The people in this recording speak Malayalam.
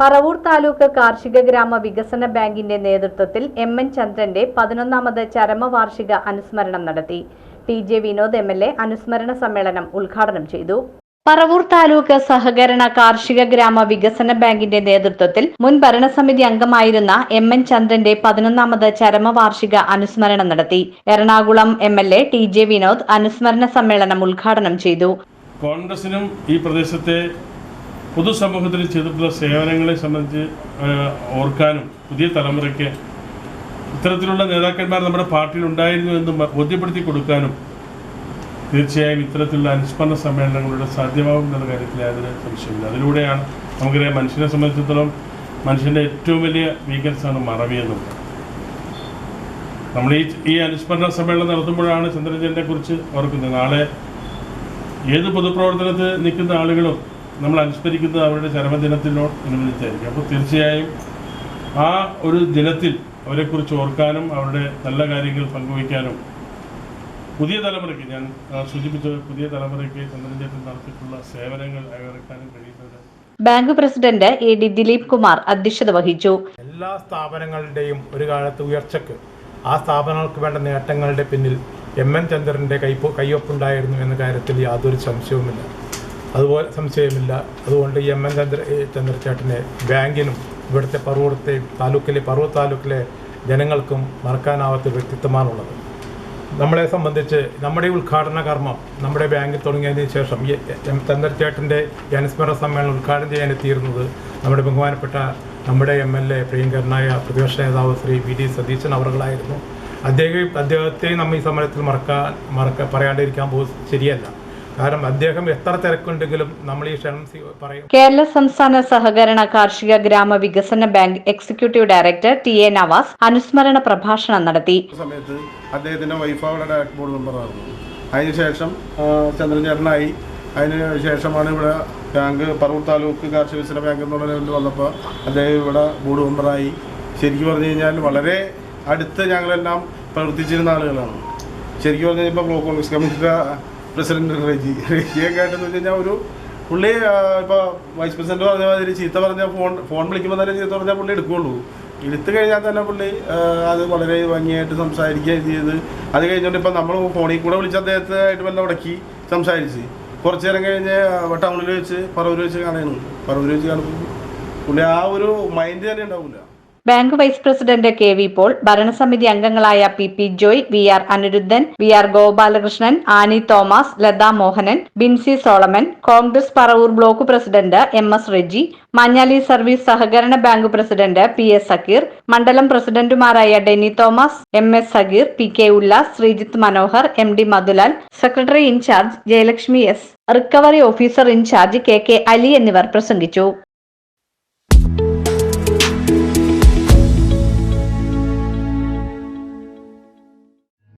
പറവൂർ താലൂക്ക് കാർഷിക ഗ്രാമ വികസന ബാങ്കിന്റെ നേതൃത്വത്തിൽ എം എൻ ചന്ദ്രന്റെ പതിനൊന്നാമത് ചരമവാർഷിക അനുസ്മരണം നടത്തി. T J Vinod M L A അനുസ്മരണ സമ്മേളനം ഉദ്ഘാടനം ചെയ്തു. പറവൂർ താലൂക്ക് സഹകരണ കാർഷിക ഗ്രാമ വികസന ബാങ്കിന്റെ നേതൃത്വത്തിൽ മുൻ ഭരണസമിതി അംഗമായിരുന്ന എം എൻ ചന്ദ്രന്റെ പതിനൊന്നാമത് ചരമവാർഷിക അനുസ്മരണം നടത്തി. Ernakulam M L A T J Vinod അനുസ്മരണ സമ്മേളനം ഉദ്ഘാടനം ചെയ്തു. കോൺഗ്രസിനും ഈ പ്രദേശത്തെ പൊതുസമൂഹത്തിന് ചെയ്തിട്ടുള്ള സേവനങ്ങളെ സംബന്ധിച്ച് ഓർക്കാനും പുതിയ തലമുറയ്ക്ക് ഇത്തരത്തിലുള്ള നേതാക്കന്മാർ നമ്മുടെ പാർട്ടിയിൽ ഉണ്ടായിരുന്നു എന്ന് ബോധ്യപ്പെടുത്തി കൊടുക്കാനും തീർച്ചയായും ഇത്തരത്തിലുള്ള അനുസ്മരണ സമ്മേളനങ്ങളുടെ സാധ്യമാകും എന്നുള്ള കാര്യത്തിൽ യാതൊരു സംശയമില്ല അതിലൂടെയാണ് നമുക്കറിയാം മനുഷ്യനെ സംബന്ധിച്ചിടത്തോളം മനുഷ്യന്റെ ഏറ്റവും വലിയ വീക്കൻസ് ആണ് എന്നുള്ളത്. നമ്മൾ ഈ ഈ അനുസ്മരണ സമ്മേളനം നടത്തുമ്പോഴാണ് ചന്ദ്രജനെ കുറിച്ച് ഓർക്കുന്നത്. നാളെ ഏത് പൊതുപ്രവർത്തനത്തിൽ നിൽക്കുന്ന ആളുകളും നമ്മൾ അനുസ്മരിക്കുന്നത് അവരുടെ ചരമദിനത്തിനോട് അനുബന്ധിച്ചായിരിക്കും. അപ്പോൾ തീർച്ചയായും ആ ഒരു ദിനത്തിൽ അവരെക്കുറിച്ച് ഓർക്കാനും അവരുടെ നല്ല കാര്യങ്ങൾ പങ്കുവയ്ക്കാനും പുതിയ തലമുറയ്ക്ക് ഞാൻ സൂചിപ്പിച്ച പുതിയ തലമുറയ്ക്ക് ചന്ദ്രചേട്ടൻ നടത്തിയിട്ടുള്ള സേവനങ്ങൾ അയവിറക്കാനും കഴിയുന്നത് bank president A D Dileep Kumar അധ്യക്ഷത വഹിച്ചു. എല്ലാ സ്ഥാപനങ്ങളുടെയും ഒരു കാലത്ത് ഉയർച്ചയ്ക്ക് ആ സ്ഥാപനങ്ങൾക്ക് വേണ്ട നേട്ടങ്ങളുടെ പിന്നിൽ എം എൻ ചന്ദ്രന്റെ കൈപ്പ് കയ്യൊപ്പുണ്ടായിരുന്നു എന്ന കാര്യത്തിൽ യാതൊരു സംശയവുമില്ല. അതുപോലെ സംശയമില്ല. അതുകൊണ്ട് എം എൻ ചന്ദ്ര ചന്ദ്രചേട്ടനെ ബാങ്കിനും ഇവിടുത്തെ പറവൂർത്തെ താലൂക്കിലെ പറവൂർ താലൂക്കിലെ ജനങ്ങൾക്കും മറക്കാനാവാത്ത വ്യക്തിത്വമാണുള്ളത്. നമ്മളെ സംബന്ധിച്ച് നമ്മുടെ ഉദ്ഘാടന കർമ്മം നമ്മുടെ ബാങ്കിൽ തുടങ്ങിയതിന് ശേഷം എം ചന്ദ്രചേട്ടന്റെ ജനസ്മരണ സമ്മേളനം ഉദ്ഘാടനം ചെയ്യാനെത്തിയിരുന്നത് നമ്മുടെ ബഹുമാനപ്പെട്ട നമ്മുടെ എം എൽ എ പ്രിയങ്കരനായ പ്രതിപക്ഷ നേതാവ് ശ്രീ വി ഡി സതീശൻ അവറുകളായിരുന്നു. അദ്ദേഹം അദ്ദേഹത്തെയും നമ്മൾ ഈ സമരത്തിൽ മറക്കാൻ മറക്ക പറയാണ്ടിരിക്കാൻ പോകുന്നത് ശരിയല്ല. കാരണം അദ്ദേഹം എത്ര തിരക്കുണ്ടെങ്കിലും നമ്മൾ ഈ ക്ഷണം പറയും. കേരള സംസ്ഥാന സഹകരണ കാർഷിക ഗ്രാമ വികസന bank executive director T A Navas അനുസ്മരണ പ്രഭാഷണം നടത്തി. സമയത്ത് അദ്ദേഹത്തിന്റെ വൈഫ് അവിടെ ഡയറക്ട് ബോർഡ് മെമ്പറായിരുന്നു അതിനുശേഷം ചന്ദ്രചേട്ടനായി അതിന് ശേഷമാണ് ഇവിടെ ബാങ്ക് പറവൂർ താലൂക്ക് കാർഷിക വികസന ബാങ്ക് എന്നുള്ള ലെവലിൽ വന്നപ്പോൾ അദ്ദേഹം ഇവിടെ ബോർഡ് മെമ്പറായി ശരിക്കും പറഞ്ഞു കഴിഞ്ഞാൽ വളരെ അടുത്ത് ഞങ്ങളെല്ലാം പ്രവർത്തിച്ചിരുന്ന ആളുകളാണ്. ശരിക്കും പറഞ്ഞു കഴിഞ്ഞാൽ ഇപ്പോൾ ബ്ലോക്ക് കോൺഗ്രസ് കമ്മിറ്റിയുടെ പ്രസിഡന്റ് റെജി റെജിയെ കേട്ടെന്ന് വെച്ച് കഴിഞ്ഞാൽ ഒരു പുള്ളി ഇപ്പോൾ വൈസ് പ്രസിഡന്റ് പറഞ്ഞ മാതിരി ചീത്ത പറഞ്ഞ ഫോൺ ഫോൺ വിളിക്കുമ്പോൾ തന്നെ ചീത്ത പറഞ്ഞാൽ പുള്ളി എടുക്കുകയുള്ളൂ എടുത്തു കഴിഞ്ഞാൽ തന്നെ പുള്ളി അത് വളരെ ഭംഗിയായിട്ട് സംസാരിക്കുകയും ചെയ്ത് അത് കഴിഞ്ഞുകൊണ്ട് ഇപ്പം നമ്മൾ ഫോണിൽ കൂടെ വിളിച്ച് അദ്ദേഹത്തെ ആയിട്ട് വല്ല ഉടക്കി സംസാരിച്ച്. കുറച്ച് നേരം കഴിഞ്ഞ് ടൗണിൽ വെച്ച് പറവൂർ വെച്ച് കാണുന്നു. പറവൂർ വെച്ച് കാണുമ്പോൾ പുള്ളി ആ ഒരു മൈൻഡ് തന്നെ ഉണ്ടാവില്ല bank vice president K V Paul ഭരണസമിതി അംഗങ്ങളായ P P Joy V R Anirudhan V R Gopalakrishnan Annie Thomas Latha Mohanan Bincy Solomon Congress Paravur block president M S Reji Manjali service സഹകരണ bank president P S Sakkeer മണ്ഡലം പ്രസിഡന്റുമാരായ Denny Thomas M S Sageer P K Ullas Sreejith Manohar M D Madhulal secretary in charge Jayalakshmi S recovery officer in charge K K Ali എന്നിവർ പ്രസംഗിച്ചു.